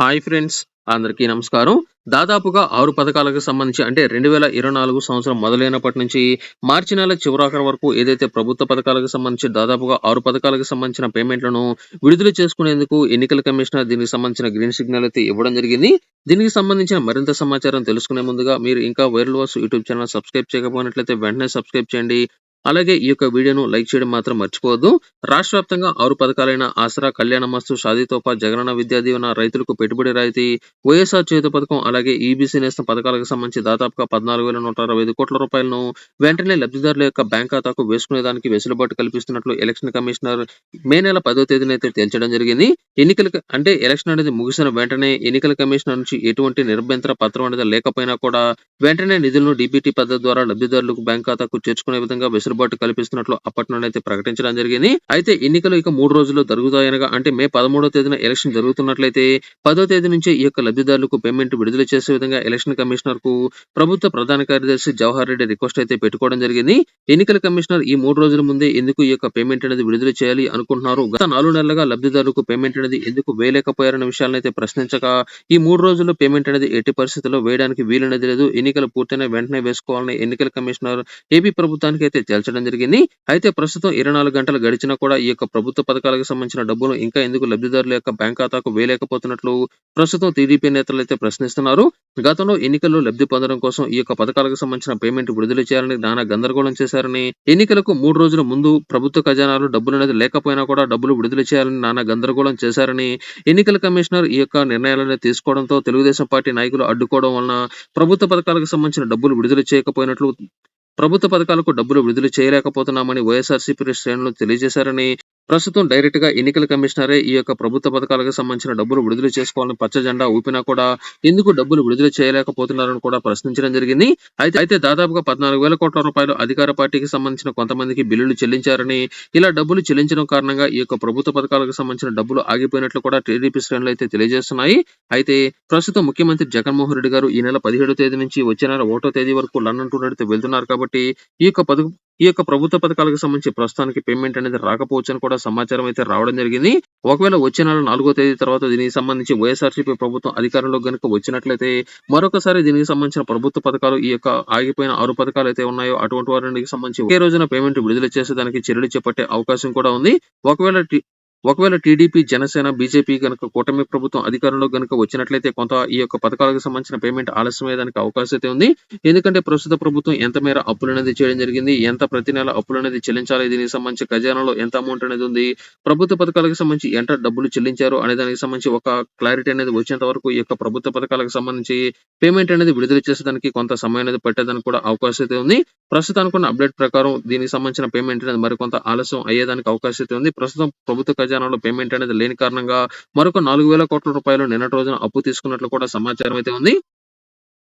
Hi friends అందరికీ నమస్కారం. దాదాపుగా ఆరు పథకాలకు సంబంధించి అంటే రెండు వేల ఇరవై నాలుగు సంవత్సరం మొదలైనప్పటి నుంచి మార్చి నెల చివరాఖరి వరకు ఏదైతే ప్రభుత్వ పథకాలకు సంబంధించి దాదాపుగా ఆరు పథకాలకు సంబంధించిన పేమెంట్లను విడుదల చేసుకునేందుకు ఎన్నికల కమిషనర్ దీనికి సంబంధించిన గ్రీన్ సిగ్నల్ అయితే ఇవ్వడం జరిగింది. దీనికి సంబంధించిన మరింత సమాచారం తెలుసుకునే ముందుగా మీరు ఇంకా వైరల్ వాస్ యూట్యూబ్ ఛానల్ సబ్స్క్రైబ్ చేయకపోయినట్లయితే వెంటనే సబ్స్క్రైబ్ చేయండి. అలాగే ఈ యొక్క వీడియోను లైక్ చేయడం మాత్రం మర్చిపోవద్దు. రాష్ట్ర వ్యాప్తంగా ఆరు పథకాలైన ఆసరా కళ్యాణ మస్తు షాదీతోపా జగనన్న విద్యా దీవెన రైతులకు పెట్టుబడి రాయితీ వైఎస్ఆర్ చేతి పథకం అలాగే ఈబీసీ నేస్తం పథకాలకు సంబంధించి దాదాపుగా పద్నాలుగు వేల నూట అరవై ఐదు కోట్ల రూపాయలను వెంటనే లబ్ధిదారుల యొక్క బ్యాంక్ ఖాతాకు వేసుకునేదానికి వెసులుబాటు కల్పిస్తున్నట్లు ఎలక్షన్ కమిషనర్ మే నెల పదో తేదీన అయితే తేల్చడం జరిగింది. ఎన్నికల అంటే ఎలక్షన్ అనేది ముగిసిన వెంటనే ఎన్నికల కమిషనర్ నుంచి ఎటువంటి నిర్భ్యంతర పత్రం అనేది లేకపోయినా కూడా వెంటనే నిధులను డీబీటీ పద్ధతి ద్వారా లబ్ధిదారులకు బ్యాంక్ ఖాతాకు చేర్చుకునే విధంగా వెసులుబాటు కల్పిస్తున్నట్లు అప్పటి నుండి అయితే ప్రకటించడం జరిగింది. అయితే ఎన్నికలు ఇక మూడు రోజుల్లో జరుగుతాయనగా అంటే మే పదమూడో తేదీన ఎలక్షన్ జరుగుతున్నట్లయితే పదో తేదీ నుంచి ఈ యొక్క లబ్ధిదారులకు పేమెంట్ విడుదల చేసే విధంగా ఎలక్షన్ కమిషనర్కు ప్రభుత్వ ప్రధాన కార్యదర్శి జవహర్ రెడ్డి రిక్వెస్ట్ అయితే పెట్టుకోవడం జరిగింది. ఎన్నికల కమిషనర్ ఈ మూడు రోజుల ముందే ఎందుకు ఈ యొక్క పేమెంట్ అనేది విడుదల చేయాలి అనుకుంటున్నారు? గత నాలుగు నెలలుగా లబ్ధిదారులకు పేమెంట్ అనేది ఎందుకు వేయలేకపోయారన్న విషయాలను అయితే ప్రశ్నించగా ఈ మూడు రోజుల్లో పేమెంట్ అనేది ఎట్టి పరిస్థితుల్లో వేయడానికి వీలనేది లేదు. ఎన్నికలు పూర్తయిన వెంటనే వేసుకోవాలని ఎన్నికల కమిషనర్ ఏపీ ప్రభుత్వానికి అయితే తేల్చడం జరిగింది. అయితే ప్రస్తుతం ఇరవై నాలుగు గంటలు గడిచినా కూడా ఈ యొక్క ప్రభుత్వ పథకాలకు సంబంధించిన డబ్బులు ఇంకా ఎందుకు లబ్ధిదారుల యొక్క బ్యాంక్ ఖాతాకు వేయలేకపోతున్నట్లు ప్రస్తుతం టీడీపీ నేతలు అయితే ప్రశ్నిస్తున్నారు. గతంలో ఎన్నికల్లో లబ్ధి పొందడం కోసం ఈ యొక్క పథకాలకు సంబంధించిన పేమెంట్ విడుదల చేయాలని నానా గందరగోళం చేశారని ఎన్నికలకు మూడు రోజుల ముందు ప్రభుత్వ ఖజానాలు డబ్బులు అనేది లేకపోయినా కూడా డబ్బులు విడుదల చేయాలని నానా గందరగోళం చేశారని ఎన్నికల కమిషనర్ ఈ యొక్క నిర్ణయాలను తీసుకోవడంతో తెలుగుదేశం పార్టీ నాయకులు అడ్డుకోవడం వలన ప్రభుత్వ పథకాలకు సంబంధించిన డబ్బులు విడుదల చేయకపోయినట్లు ప్రభుత్వ పథకాలకు డబ్బులు విడుదల చేయలేకపోతున్నామని వైఎస్ఆర్సీపీ శ్రేణులు తెలియజేశారని ప్రస్తుతం డైరెక్ట్గా ఎన్నికల కమిషనరే ఈ యొక్క ప్రభుత్వ పథకాలకు సంబంధించిన డబ్బులు విడుదల చేసుకోవాలని పచ్చ జెండా ఊపినా కూడా ఎందుకు డబ్బులు విడుదల చేయలేకపోతున్నారని కూడా ప్రశ్నించడం జరిగింది. అయితే అయితే దాదాపుగా పద్నాలుగు వేల కోట్ల రూపాయలు అధికార పార్టీకి సంబంధించిన కొంతమందికి బిల్లులు చెల్లించారని ఇలా డబ్బులు చెల్లించడం కారణంగా ఈ యొక్క ప్రభుత్వ పథకాలకు సంబంధించిన డబ్బులు ఆగిపోయినట్లు కూడా టీడీపీ శ్రేణులు అయితే తెలియజేస్తున్నాయి. అయితే ప్రస్తుతం ముఖ్యమంత్రి జగన్మోహన్ రెడ్డి గారు ఈ నెల పదిహేడో తేదీ నుంచి వచ్చే నెల ఒకటో తేదీ వరకు లండన్ టూర్ అయితే వెళ్తున్నారు కాబట్టి ఈ యొక్క ఈ యొక్క ప్రభుత్వ పథకాలకు సంబంధించి ప్రస్తుతానికి పేమెంట్ అనేది రాకపోవచ్చు అని కూడా సమాచారం అయితే రావడం జరిగింది. ఒకవేళ వచ్చే నెల నాలుగో తేదీ తర్వాత దీనికి సంబంధించి వైఎస్ఆర్సీపీ ప్రభుత్వం అధికారంలో గనుక వచ్చినట్లయితే మరొకసారి దీనికి సంబంధించిన ప్రభుత్వ పథకాలు ఈ యొక్క ఆగిపోయిన ఆరు పథకాలు అయితే ఉన్నాయో అటువంటి వారికి సంబంధించి ఒకే రోజున పేమెంట్ విడుదల చేసేదానికి చర్యలు చేపట్టే అవకాశం కూడా ఉంది. ఒకవేళ ఒకవేళ టీడీపీ జనసేన బీజేపీ కనుక కూటమి ప్రభుత్వం అధికారంలో గనుక వచ్చినట్లయితే కొంత ఈ యొక్క పథకాలకు సంబంధించిన పేమెంట్ ఆలస్యమయ్యేదానికి అవకాశం అయితే ఉంది. ఎందుకంటే ప్రస్తుత ప్రభుత్వం ఎంత మేర అప్పులు అనేది చేయడం జరిగింది ఎంత ప్రతి నెల అప్పులు అనేది చెల్లించాలి దీనికి సంబంధించి ఖజానాలో ఎంత అమౌంట్ అనేది ఉంది ప్రభుత్వ పథకాలకు సంబంధించి ఎంత డబ్బులు చెల్లించారు అనే దానికి సంబంధించి ఒక క్లారిటీ అనేది వచ్చేంత వరకు ఈ యొక్క ప్రభుత్వ పథకాలకు సంబంధించి పేమెంట్ అనేది విడుదల చేసేదానికి కొంత సమయం అనేది పట్టేదానికి కూడా అవకాశం అయితే ఉంది. ప్రస్తుతానికి ఉన్న అప్డేట్ ప్రకారం దీనికి సంబంధించిన పేమెంట్ అనేది మరికొంత ఆలస్యం అయ్యేదానికి అవకాశం అయితే ఉంది. ప్రస్తుతం ప్రభుత్వ సమాచారంలో పేమెంట్ అనేది లేని కారణంగా మరొక నాలుగు వేల కోట్ల రూపాయలు నిన్నటి రోజున అప్పు తీసుకున్నట్లు కూడా సమాచారం అయితే ఉంది.